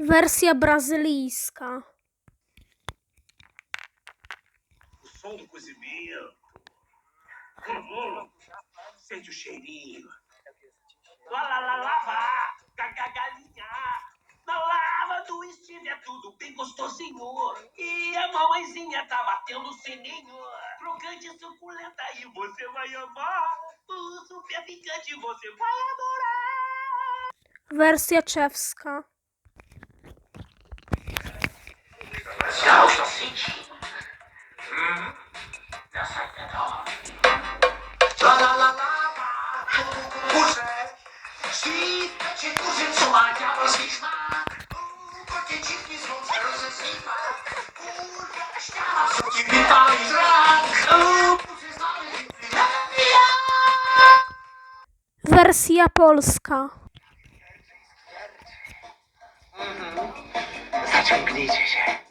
Wersja brazylijska. O som do cozimento. Uhum. Sente o cheirinho. Lá, lá, lá, lava. Gaga, galinha. Na lava do Steve é tudo bem gostosinho. E a mamãezinha tá batendo sininho. Crocante suculenta e você vai amar. Super picante você vai adorar. Wersja czewska. La la la la Kurze, świtcie kurze, co ma smak. Co ci Wersja polska. Zaciągnijcie się.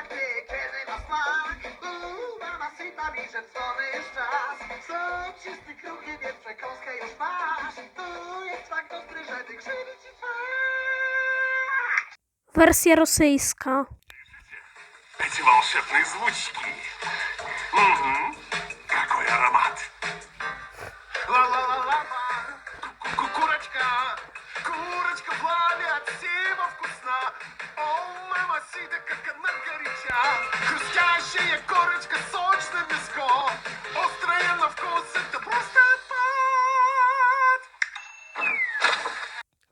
lawa, kurczak, ty, kiedy ma smak. Uuu, mama syta mi, że dzwony jest czas. Soczysty, kruchy, więc przekąskę już masz. Tu jest tak dobry, że ty krzywi ci twarz. Wersja rosyjska. Эти волшебные звучки. Хрустяще, як корочка, сочне місько. Остре на вкуси, та просто пад.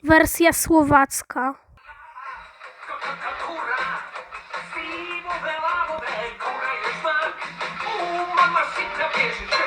Wersja słowacka. Kura, już mam, u mama się nabierzesz.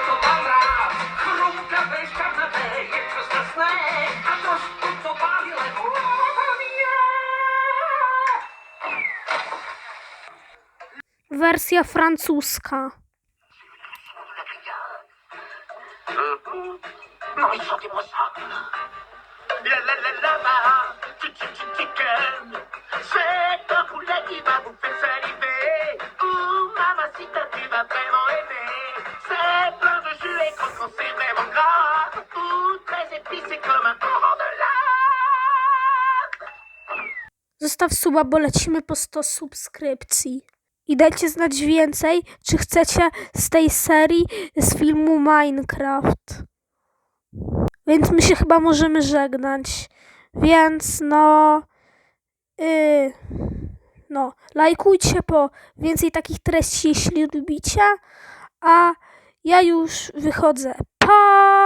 De lave. Zostaw suba, bo lecimy po 100 subskrypcji. I dajcie znać więcej, czy chcecie z tej serii z filmu Minecraft. Więc my się chyba możemy żegnać. Więc no. Yy, no, lajkujcie po więcej takich treści, jeśli lubicie. A ja już wychodzę. Pa!